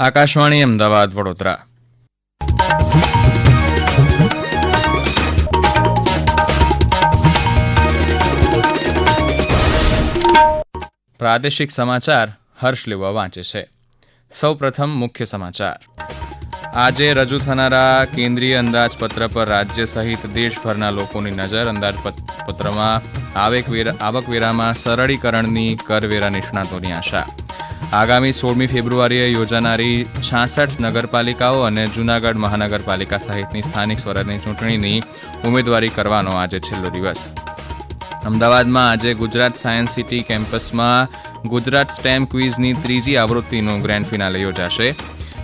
આકાશવાણી, અમદાવાદ, વડોદરા. પ્રાદેશિક સમાચાર હર્ષ લેવા વાંચે છે. સૌ પ્રથમ મુખ્ય સમાચાર. આજે રજૂ થનારા કેન્દ્રીય અંદાજપત્ર પર રાજ્ય સહિત દેશભરના લોકોની નજર અંદાજપત્રમાં આવકવેરા આવકવેરામાં સરળીકરણની કરવેરા નિષ્ણાતોની આશા. આગામી સોળમી ફેબ્રુઆરીએ યોજાનારી છાસઠ નગરપાલિકાઓ અને જૂનાગઢ મહાનગરપાલિકા સહિતની સ્થાનિક સ્વરાજની ચૂંટણીની ઉમેદવારી કરવાનો આજે છેલ્લો દિવસ. અમદાવાદમાં આજે ગુજરાત સાયન્સ સિટી કેમ્પસમાં ગુજરાત સ્ટેમ ક્વિઝની ત્રીજી આવૃત્તિનું ગ્રેન્ડ ફિનાલે યોજાશે.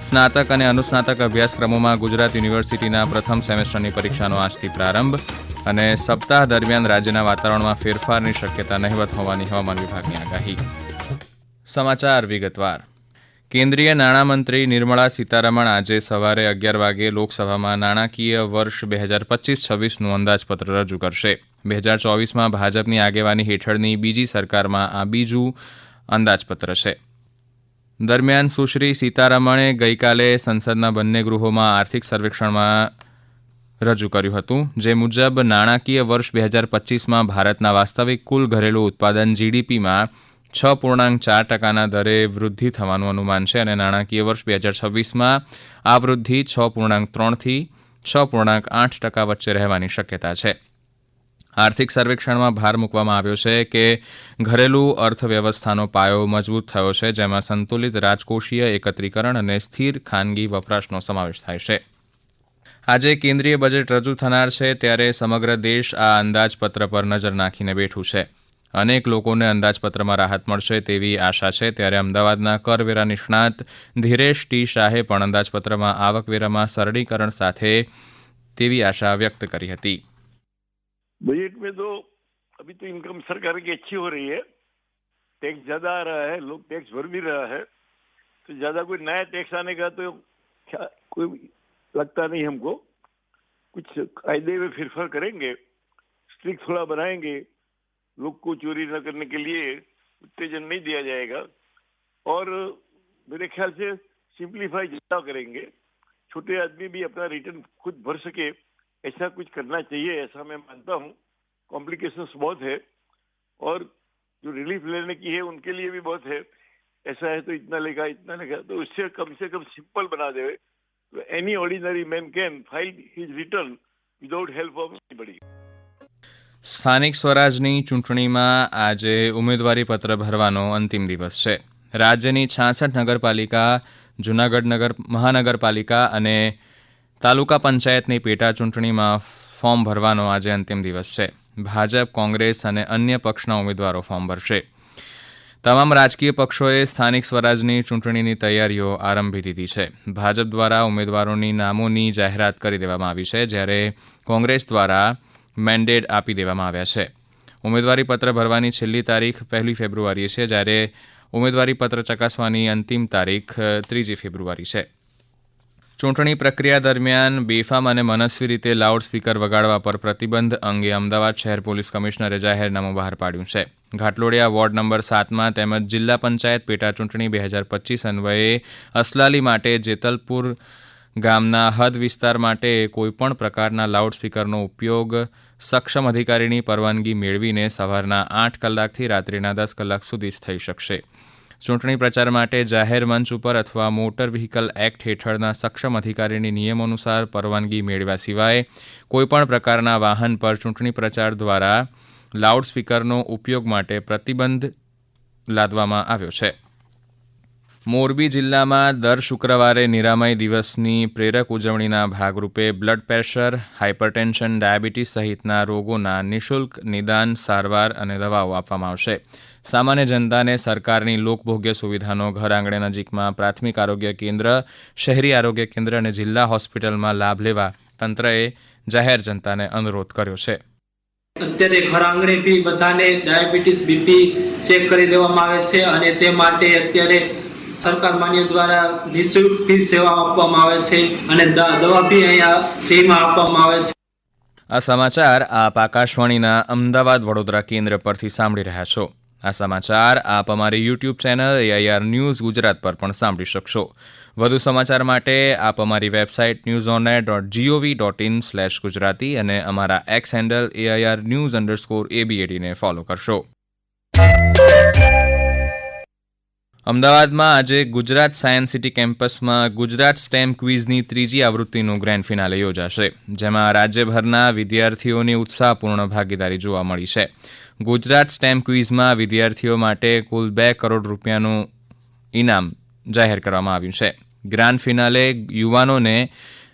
સ્નાતક અને અનુસ્નાતક અભ્યાસક્રમોમાં ગુજરાત યુનિવર્સિટીના પ્રથમ સેમેસ્ટરની પરીક્ષાનો આજથી પ્રારંભ અને સપ્તાહ દરમિયાન રાજ્યના વાતાવરણમાં ફેરફારની શક્યતા નહિવત હોવાની હવામાન વિભાગની આગાહી. સમાચાર વિગતવાર. કેન્દ્રીય નાણામંત્રી નિર્મળા સીતારમણ આજે સવારે અગિયાર વાગે લોકસભામાં નાણાકીય વર્ષ બે હજાર પચીસ છવ્વીસનું અંદાજપત્ર રજૂ કરશે. બે હજાર ચોવીસમાં ભાજપની આગેવાની હેઠળની બીજી સરકારમાં આ બીજું અંદાજપત્ર છે. દરમિયાન સુશ્રી સીતારમણે ગઈકાલે સંસદના બંને ગૃહોમાં આર્થિક સર્વેક્ષણમાં રજૂ કર્યું હતું, જે મુજબ નાણાકીય વર્ષ બે હજાર પચીસમાં ભારતના વાસ્તવિક કુલ ઘરેલું ઉત્પાદન જીડીપીમાં છ પૂર્ણાંક ચાર ટકાના દરે વૃદ્ધિ થવાનું અનુમાન છે અને નાણાકીય વર્ષ બે હજાર છવ્વીસમાં આ વૃદ્ધિ છ પૂર્ણાંક ત્રણથી છ પૂર્ણાંક આઠ ટકા વચ્ચે રહેવાની શક્યતા છે. આર્થિક સર્વેક્ષણમાં ભાર મૂકવામાં આવ્યો છે કે ઘરેલું અર્થવ્યવસ્થાનો પાયો મજબૂત થયો છે, જેમાં સંતુલિત રાજકોષીય એકત્રીકરણ અને સ્થિર ખાનગી વપરાશનો સમાવેશ થાય છે. આજે કેન્દ્રીય બજેટ રજૂ થનાર છે, ત્યારે સમગ્ર દેશ આ અંદાજપત્ર પર નજર નાખીને બેઠું છે. અનેક લોકોને અંદાજપત્રમાં રાહત મળશે તેવી આશા છે ત્યારે અમદાવાદના કરવેરા નિષ્ણાત ધીરેશ ટી શાહે પણ અંદાજપત્રમાં આવકવેરામાં સરળીકરણ સાથે તેવી આશા વ્યક્ત કરી હતી बजट में तो अभी तो इनकम सरकार की अच्छी हो रही है टैक्स ज्यादा आ रहा है लोग टैक्स भर भी रहा है तो ज्यादा कोई नया टैक्स आने का तो क्या कोई लगता नहीं हमको कुछ कायदे में फिरफार करेंगे स्ट्रिक्ट थोड़ा बनाएंगे लोग को चोरी न करने के लिए उत्तेजन नहीं दिया जाएगा। और मेरे ख्याल से सिंप्लीफाई जितना करेंगे, छोटे आदमी भी अपना रिटर्न खुद भर सके, ऐसा कुछ करना चाहिए, ऐसा मैं मानता हूँ। कॉम्प्लिकेशंस बहुत है और जो रिलीफ लेने की है, उनके लिए भी बहुत है। ऐसा है तो इतना लेगा इतना लेगा तो उससे कम से कम सिंपल बना दे। तो any ordinary man can file his return without help of anybody સ્થાનિક સ્વરાજની ચૂંટણીમાં આજે ઉમેદવારી પત્ર ભરવાનો અંતિમ દિવસ છે. રાજ્યની છાસઠ નગરપાલિકા, જૂનાગઢ નગર, મહાનગરપાલિકા અને તાલુકા પંચાયતની પેટા ચૂંટણીમાં ફોર્મ ભરવાનો આજે અંતિમ દિવસ છે. ભાજપ, કોંગ્રેસ અને અન્ય પક્ષના ઉમેદવારો ફોર્મ ભરશે. તમામ રાજકીય પક્ષોએ સ્થાનિક સ્વરાજની ચૂંટણીની તૈયારીઓ આરંભી દીધી છે. ભાજપ દ્વારા ઉમેદવારોની નામોની જાહેરાત કરી દેવામાં આવી છે, જ્યારે કોંગ્રેસ દ્વારા મેન્ડેટ આપી દેવામાં આવ્યા છે. ઉમેદવારી પત્ર ભરવાની છેલ્લી તારીખ પહેલી ફેબ્રુઆરી છે, જ્યારે ઉમેદવારી પત્ર ચકાસવાની અંતિમ તારીખ ત્રીજી ફેબ્રુઆરી છે. ચૂંટણી પ્રક્રિયા દરમિયાન બેફામ અને મનસ્વી રીતે લાઉડ સ્પીકર વગાડવા પર પ્રતિબંધ અંગે અમદાવાદ શહેર પોલીસ કમિશનરે જાહેરનામું બહાર પાડ્યું છે. ઘાટલોડિયા વોર્ડ નંબર સાતમાં તેમજ જિલ્લા પંચાયત પેટા ચૂંટણી બે હજાર પચીસ અન્વયે અસલાલી માટે જેતલપુર ગામના હદ વિસ્તાર માટે કોઈપણ પ્રકારના લાઉડ સ્પીકરનો ઉપયોગ સક્ષમ અધિકારીની પરવાનગી મેળવીને સવારના આઠ કલાકથી રાત્રિના દસ કલાક સુધી જ થઈ શકશે. ચૂંટણી પ્રચાર માટે જાહેર મંચ ઉપર અથવા મોટર વ્હીકલ એક્ટ હેઠળના સક્ષમ અધિકારીની નિયમોનુસાર પરવાનગી મેળવ્યા સિવાય કોઈપણ પ્રકારના વાહન પર ચૂંટણી પ્રચાર દ્વારા લાઉડસ્પીકરનો ઉપયોગ માટે પ્રતિબંધ લાદવામાં આવ્યો છે. મોરબી જિલ્લામાં દર શુક્રવારે નિરામય દિવસની પ્રેરક ઉજવણીના ભાગરૂપે બ્લડ પ્રેશર હાઇપરટેન્શન ડાયાબિટીસ સહિતના રોગોના નિઃશુલ્ક નિદાન, સારવાર અને દવાઓ આપવામાં આવશે. સામાન્ય જનતાને સરકારની લોકભોગ્ય સુવિધાનો ઘર આંગણે નજીકમાં પ્રાથમિક આરોગ્ય કેન્દ્ર, શહેરી આરોગ્ય કેન્દ્ર અને જિલ્લા હોસ્પિટલમાં લાભ લેવા તંત્રએ જાહેર જનતાને અનુરોધ કર્યો છે. અત્યારે ઘર આંગણેથી બધાને ડાયાબિટીસ બીપી ચેક કરી દેવામાં આવે છે અને તે માટે અત્યારે સરકાર માન્ય દ્વારા નિઃશુલ્ક ફી સેવા આપવામાં આવે છે અને દવા બી અહીંયા ફ્રીમાં આપવામાં આવે છે. આ સમાચાર આપ આકાશવાણીના અમદાવાદ વડોદરા કેન્દ્ર પરથી સાંભળી રહ્યા છો. આ સમાચાર આપ અમારી YouTube channel AIR news Gujarat પર પણ સાંભળી શકશો. વધુ સમાચાર માટે આપ અમારી website news on dot gov dot in slash Gujarati અને અમારા X handle AIR news underscore એબીએડીને follow કરશો. અમદાવાદમાં આજે ગુજરાત સાયન્સ સિટી કેમ્પસમાં ગુજરાત સ્ટેમ ક્વિઝની ત્રીજી આવૃત્તિનું ગ્રેન્ડ ફિનાલે યોજાશે, જેમાં રાજ્યભરના વિદ્યાર્થીઓની ઉત્સાહપૂર્ણ ભાગીદારી જોવા મળી છે. ગુજરાત સ્ટેમ ક્વિઝમાં વિદ્યાર્થીઓ માટે કુલ બે કરોડ રૂપિયાનું ઇનામ જાહેર કરવામાં આવ્યું છે. ગ્રાન્ડ ફિનાલે યુવાનોને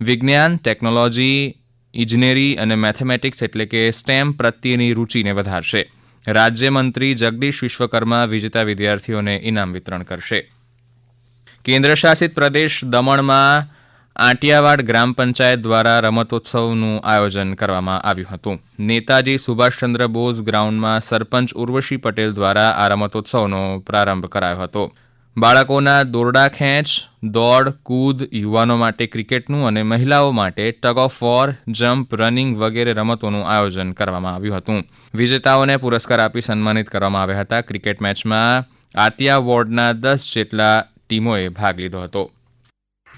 વિજ્ઞાન, ટેકનોલોજી, ઇજનેરી અને મેથેમેટિક્સ એટલે કે સ્ટેમ પ્રત્યેની રૂચિને વધારશે. રાજ્યમંત્રી જગદીશ વિશ્વકર્મા વિજેતા વિદ્યાર્થીઓને ઇનામ વિતરણ કરશે. કેન્દ્રશાસિત પ્રદેશ દમણમાં આંટિયાવાડ ગ્રામ પંચાયત દ્વારા રમતોત્સવનું આયોજન કરવામાં આવ્યું હતું. નેતાજી સુભાષચંદ્ર બોઝ ગ્રાઉન્ડમાં સરપંચ ઉર્વશી પટેલ દ્વારા આ રમતોત્સવનો પ્રારંભ કરાયો હતો. બાળકોના દોરડા ખેંચ, દોડ, કૂદ યુવાનો માટે ક્રિકેટનું અને મહિલાઓ માટે tug of war jump running વગેરે રમતોનું આયોજન કરવામાં આવ્યું હતું. વિજેતાઓને પુરસ્કાર આપી સન્માનિત કરવામાં આવ્યા હતા. ક્રિકેટ મેચમાં આતિયા વોર્ડના દસ જેટલા ટીમોએ ભાગ લીધો હતો.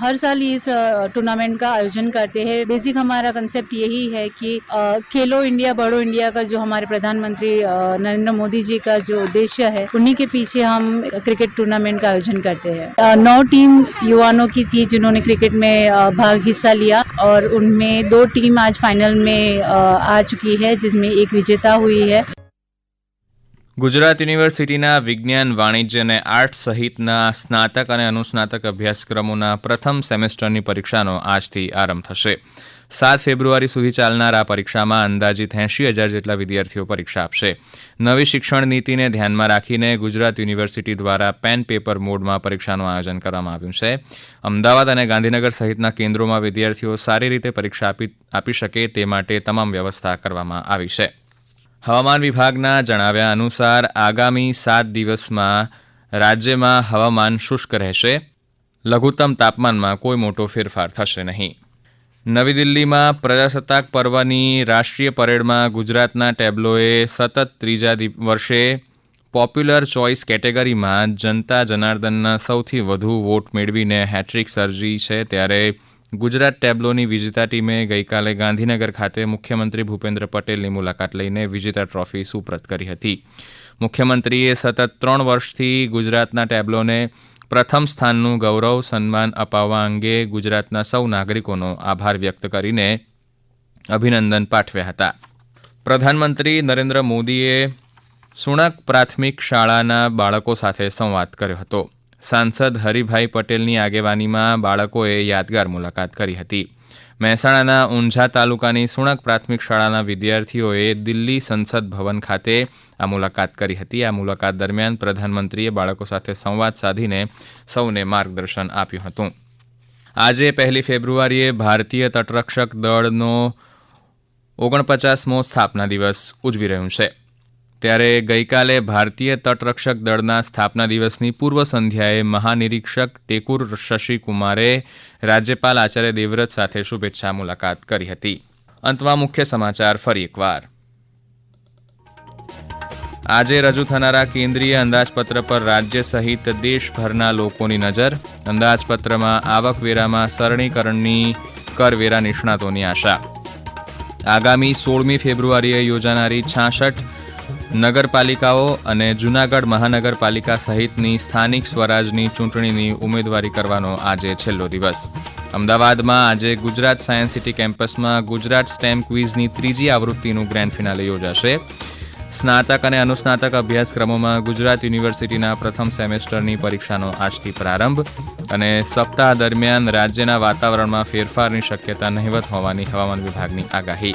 हर साल इस टूर्नामेंट का आयोजन करते हैं। बेसिक हमारा कंसेप्ट यही है कि खेलो इंडिया, बड़ो इंडिया का जो हमारे प्रधानमंत्री नरेंद्र मोदी जी का जो उद्देश्य है, उन्हीं के पीछे हम क्रिकेट टूर्नामेंट का आयोजन करते हैं। नौ टीम युवाओं की थी जिन्होंने क्रिकेट में भाग हिस्सा लिया और उनमें दो टीम आज फाइनल में आ चुकी है, जिसमें एक विजेता हुई है। ગુજરાત યુનિવર્સિટીના વિજ્ઞાન, વાણિજ્ય અને આર્ટ સહિતના સ્નાતક અને અનુસ્નાતક અભ્યાસક્રમોના પ્રથમ સેમેસ્ટરની પરીક્ષાનો આજથી આરંભ થશે. સાત ફેબ્રુઆરી સુધી ચાલનાર આ પરીક્ષામાં અંદાજિત એંશી હજાર જેટલા વિદ્યાર્થીઓ પરીક્ષા આપશે. નવી શિક્ષણ નીતિને ધ્યાનમાં રાખીને ગુજરાત યુનિવર્સિટી દ્વારા પેન પેપર મોડમાં પરીક્ષાનું આયોજન કરવામાં આવ્યું છે. અમદાવાદ અને ગાંધીનગર સહિતના કેન્દ્રોમાં વિદ્યાર્થીઓ સારી રીતે પરીક્ષા આપી શકે તે માટે તમામ વ્યવસ્થા કરવામાં આવી છે. હવામાન વિભાગના જણાવ્યા અનુસાર આગામી સાત દિવસમાં રાજ્યમાં હવામાન શુષ્ક રહેશે. લઘુત્તમ તાપમાનમાં કોઈ મોટો ફેરફાર થશે નહીં. નવી દિલ્હીમાં પ્રજાસત્તાક પર્વની રાષ્ટ્રીય પરેડમાં ગુજરાતના ટેબ્લોએ સતત ત્રીજા વર્ષે પોપ્યુલર ચોઇસ કેટેગરીમાં જનતા જનાર્દનના સૌથી વધુ વોટ મેળવીને હેટ્રિક સર્જી છે ત્યારે ગુજરાત ટેબ્લોની વિજેતા ટીમે ગઈકાલે ગાંધીનગર ખાતે મુખ્યમંત્રી ભૂપેન્દ્ર પટેલની મુલાકાત લઈને વિજેતા ટ્રોફી સુપ્રત કરી હતી. મુખ્યમંત્રીએ સતત ત્રણ વર્ષથી ગુજરાતના ટેબ્લોને પ્રથમ સ્થાનનું ગૌરવ, સન્માન અપાવવા અંગે ગુજરાતના સૌ નાગરિકોનો આભાર વ્યક્ત કરીને અભિનંદન પાઠવ્યા હતા. પ્રધાનમંત્રી નરેન્દ્ર મોદીએ સુણક પ્રાથમિક શાળાના બાળકો સાથે સંવાદ કર્યો હતો. સાંસદ હરિભાઈ પટેલની આગેવાનીમાં બાળકોએ યાદગાર મુલાકાત કરી હતી. મહેસાણાના ઊંઝા તાલુકાની સુણક પ્રાથમિક શાળાના વિદ્યાર્થીઓએ દિલ્હી સંસદ ભવન ખાતે આ મુલાકાત કરી હતી. આ મુલાકાત દરમિયાન પ્રધાનમંત્રીએ બાળકો સાથે સંવાદ સાધીને સૌને માર્ગદર્શન આપ્યું હતું. આજે પહેલી ફેબ્રુઆરીએ ભારતીય તટરક્ષક દળનો ઓગણપચાસમો સ્થાપના દિવસ ઉજવી રહ્યું છે. ત્યારે ગઈકાલે ભારતીય તટરક્ષક દળના સ્થાપના દિવસની પૂર્વ સંધ્યાએ મહાનિરીક્ષક ટેકુર શશિકુમારે રાજ્યપાલ આચાર્ય દેવવ્રત સાથે શુભેચ્છા મુલાકાત કરી હતી. અંતમાં મુખ્ય સમાચાર ફરી એકવાર. આજે રજૂ થનારા કેન્દ્રીય અંદાજપત્ર પર રાજ્ય સહિત દેશભરના લોકોની નજર. અંદાજપત્રમાં આવકવેરામાં સરળીકરણની કરવેરા નિષ્ણાતોની આશા. આગામી સોળમી ફેબ્રુઆરીએ યોજાનારી છાસઠ નગરપાલિકાઓ અને જૂનાગઢ મહાનગરપાલિકા સહિતની સ્થાનિક સ્વરાજની ચૂંટણીની ઉમેદવારી કરવાનો આજે છેલ્લો દિવસ. અમદાવાદમાં આજે ગુજરાત સાયન્સ સિટી કેમ્પસમાં ગુજરાત સ્ટેમ ક્વિઝની ત્રીજી આવૃત્તિનું ગ્રેન્ડ ફિનાલે યોજાશે. સ્નાતક અને અનુસ્નાતક અભ્યાસક્રમોમાં ગુજરાત યુનિવર્સિટીના પ્રથમ સેમેસ્ટરની પરીક્ષાનો આજથી પ્રારંભ અને સપ્તાહ દરમિયાન રાજ્યના વાતાવરણમાં ફેરફારની શક્યતા નહિવત હોવાની હવામાન વિભાગની આગાહી.